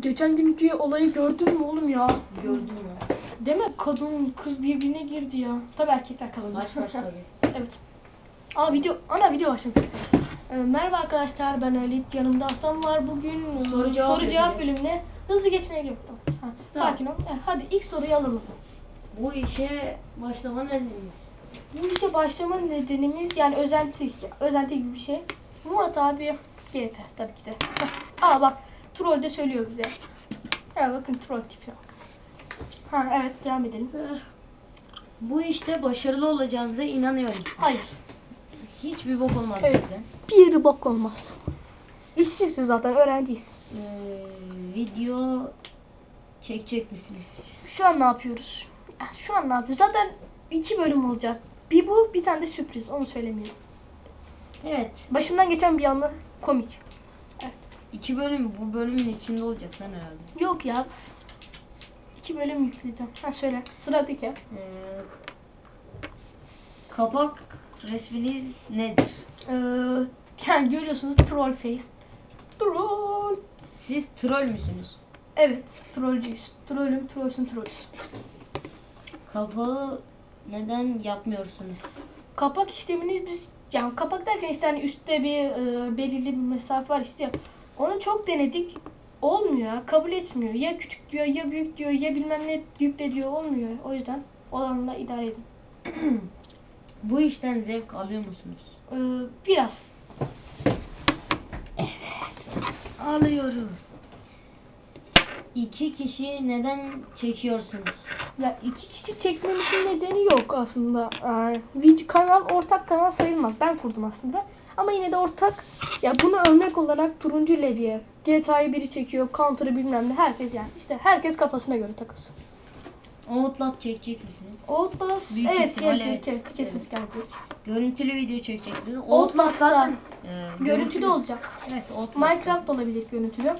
Geçen günkü olayı gördün mü oğlum ya? Gördün mü? Değil mi? Kadın kız birbirine girdi ya. Tabii erkekler kazandı. Saç baş tabii. evet. Aa video, ana video başlamış. Ee, merhaba arkadaşlar ben Halit. Yanımda Aslan var. Bugün Soru cevap soru cevap bölümüne hızlı geçmeye. Ha, Tamam. Sakin ol. Ha, Hadi ilk soruyu alalım. Bu işe başlama nedeniniz? Bu işe başlama nedenimiz yani özenti. Özenti gibi bir şey. Murat abi GF tabii ki de. Aa bak troll de söylüyor bize. Ya bakın troll tipi. Ha evet devam edelim. Bu işte başarılı olacağınıza inanıyorum. Hayır. Hiçbir bok olmaz Evet. bize. Bir bok olmaz. İşsizsiniz zaten öğrenciyiz. Ee, video çekecek misiniz? Şu an ne yapıyoruz? Ya, Şu an ne yapıyoruz? Zaten iki bölüm olacak. Bir bu bir tane de sürpriz. Onu söylemiyorum. Evet. Başımdan geçen bir anla komik. İki bölüm bu bölümün içinde olacak lan herhalde. Yok ya. İki bölüm yükleyeceğim. Ha söyle. Sıradaki. Ee, kapak resminiz nedir? Ee, yani görüyorsunuz troll face. Troll. Siz troll müsünüz? Evet, trollcüyüz. Trollüm, trollsün, trollsün. Kapağı neden yapmıyorsunuz? Kapak işlemini biz yani kapak derken işte hani üstte bir e, belirli bir mesafe var işte. Onu çok denedik. Olmuyor kabul etmiyor. Ya küçük diyor, ya büyük diyor, ya bilmem ne yükle diyor. Olmuyor. O yüzden olanla idare edin. Bu işten zevk alıyor musunuz? Ee, biraz. Alıyoruz. İki kişi neden çekiyorsunuz? Ya iki kişi çekmemizin nedeni yok aslında. Ee, video kanal ortak kanal sayılmaz. Ben kurdum aslında. Ama yine de ortak. Ya bunu örnek olarak turuncu levye. GTA'yı biri çekiyor, Counter'ı bilmem ne. Herkes yani. işte herkes kafasına göre takılsın. Outlast çekecek misiniz? Outlast Büyük evet ihtimal gelecek. evet. Evet, kesinlikle gelecek. Görüntülü video çekecek misiniz? Outlast zaten e, Görüntülü olacak. Evet, Outlast. Minecraft olabilir görüntülü.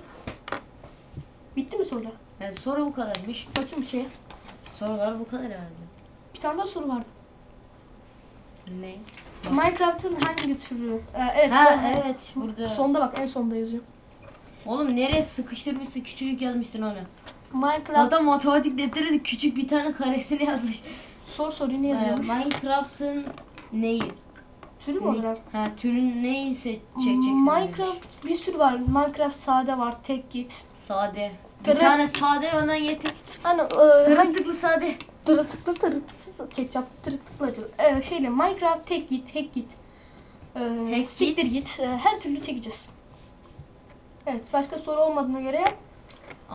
Bitti mi sorular? Yani soru bu kadarmış. Bakayım bir şeye. Sorular bu kadar herhalde. Bir tane daha soru vardı. Ne? Minecraft'ın hangi türü? Ee, evet. Ha evet burada. Sonda bak en sonda yazıyor. Oğlum nereye sıkıştırmışsın küçücük yazmışsın onu. Minecraft Zaten matematik defteri de küçük bir tane karesini yazmış. sor soruyu ne Ee, yazıyormuş? Minecraft'ın neyi? Türü mü olarak? Ha türün neyi seçeceksin? Minecraft bir sürü var. Minecraft sade var. Tek git. Sade. Bir Tırı- tane sade önden getir. Hani e, Tırtıklı sade. Tırtıklı tırtıksız ketçaplı tırtıklı acılı. E, şeyle Minecraft tek git, hack git. E, Hack siktir git. E, her türlü çekeceğiz. Evet başka soru olmadığına göre